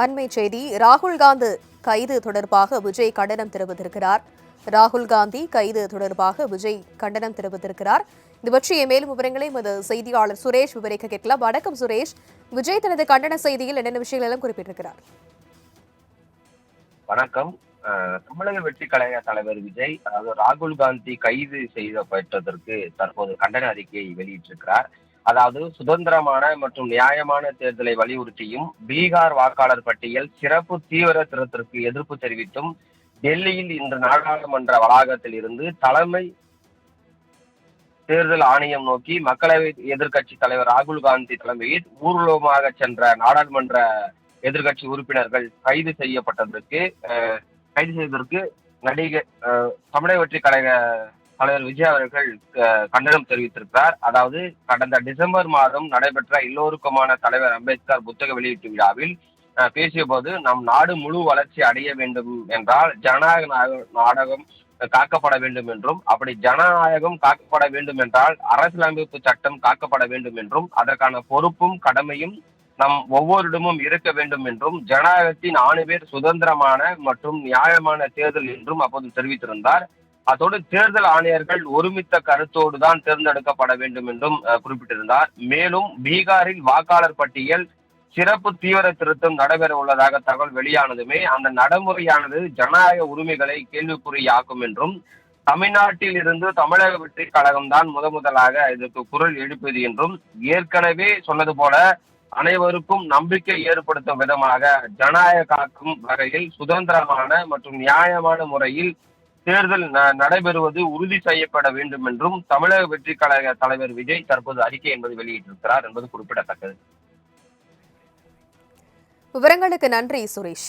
அண்மை செய்தி ராகுல் காந்தி கைது தொடர்பாக விஜய் கண்டனம் தெரிவித்திருக்கிறார். ராகுல் காந்தி கைது தொடர்பாக விஜய் கண்டனம் தெரிவித்திருக்கிறார். இது பற்றிய மேலும் விவரங்களை எமது செய்தியாளர் சுரேஷ் விவரிக்க கேட்கலாம். வணக்கம் சுரேஷ். விஜய் தனது கண்டன செய்தியில் என்னென்ன விஷயங்கள் எல்லாம் குறிப்பிட்டிருக்கிறார்? வணக்கம். தமிழக வெற்றி கழக தலைவர் விஜய் அதாவது ராகுல் காந்தி கைது செய்யப்பட்டதற்கு தற்போது கண்டன அறிக்கையை வெளியிட்டிருக்கிறார். அதாவது சுதந்திரமான மற்றும் நியாயமான தேர்தலை வலியுறுத்தியும் பீகார் வாக்காளர் பட்டியல் சிறப்பு தீவிர திருத்தத்திற்கு எதிர்ப்பு தெரிவித்தும் டெல்லியில் இன்று நாடாளுமன்ற வளாகத்தில் இருந்து தலைமை தேர்தல் ஆணையம் நோக்கி மக்களவை எதிர்க்கட்சி தலைவர் ராகுல் காந்தி தலைமையில் ஊர்வலமாக சென்ற நாடாளுமன்ற எதிர்க்கட்சி உறுப்பினர்கள் கைது செய்யப்பட்டதற்கு கைது செய்ததற்கு நடிகர் அஹ், தமிழக வெற்றி கழக தலைவர் விஜய் அவர்கள் கண்டனம் தெரிவித்திருக்கிறார். அதாவது கடந்த டிசம்பர் மாதம் நடைபெற்ற எல்லோருக்குமான தலைவர் அம்பேத்கர் புத்தக வெளியீட்டு விழாவில் பேசிய போது நம் நாடு முழு வளர்ச்சி அடைய வேண்டும் என்றால் ஜனநாயக நாடகம் காக்கப்பட வேண்டும் என்றும் அப்படி ஜனநாயகம் காக்கப்பட வேண்டும் என்றால் அரசியலமைப்பு சட்டம் காக்கப்பட வேண்டும் என்றும் அதற்கான பொறுப்பும் கடமையும் நம் ஒவ்வொருடமும் இருக்க வேண்டும் என்றும் ஜனநாயகத்தின் ஆணுவேர் சுதந்திரமான மற்றும் நியாயமான தேர்தல் என்றும் அப்போது தெரிவித்திருந்தார். அதோடு தேர்தல் ஆணையர்கள் ஒருமித்த கருத்தோடு தான் தேர்ந்தெடுக்கப்பட வேண்டும் என்றும் குறிப்பிட்டிருந்தார். மேலும் பீகாரில் வாக்காளர் பட்டியல் சிறப்பு தீவிர திருத்தம் நடைபெற உள்ளதாக தகவல் வெளியானதுமே அந்த நடைமுறையானது ஜனநாயக உரிமைகளை கேள்விக்குறியாக்கும் என்றும் தமிழ்நாட்டில் இருந்து தமிழக வெற்றி கழகம் தான் முத முதலாக இதற்கு குரல் எழுப்பியது என்றும் ஏற்கனவே சொன்னது போல அனைவருக்கும் நம்பிக்கை ஏற்படுத்தும் விதமாக ஜனநாயக காக்கும் வகையில் சுதந்திரமான மற்றும் நியாயமான முறையில் தேர்தல் நடைபெறுவது உறுதி செய்யப்பட வேண்டும் என்றும் தமிழக வெற்றி கழக தலைவர் விஜய் தற்போது அறிக்கை என்பது வெளியிட்டிருக்கிறார் என்பது குறிப்பிடத்தக்கது. விவரங்களுக்கு நன்றி சுரேஷ்.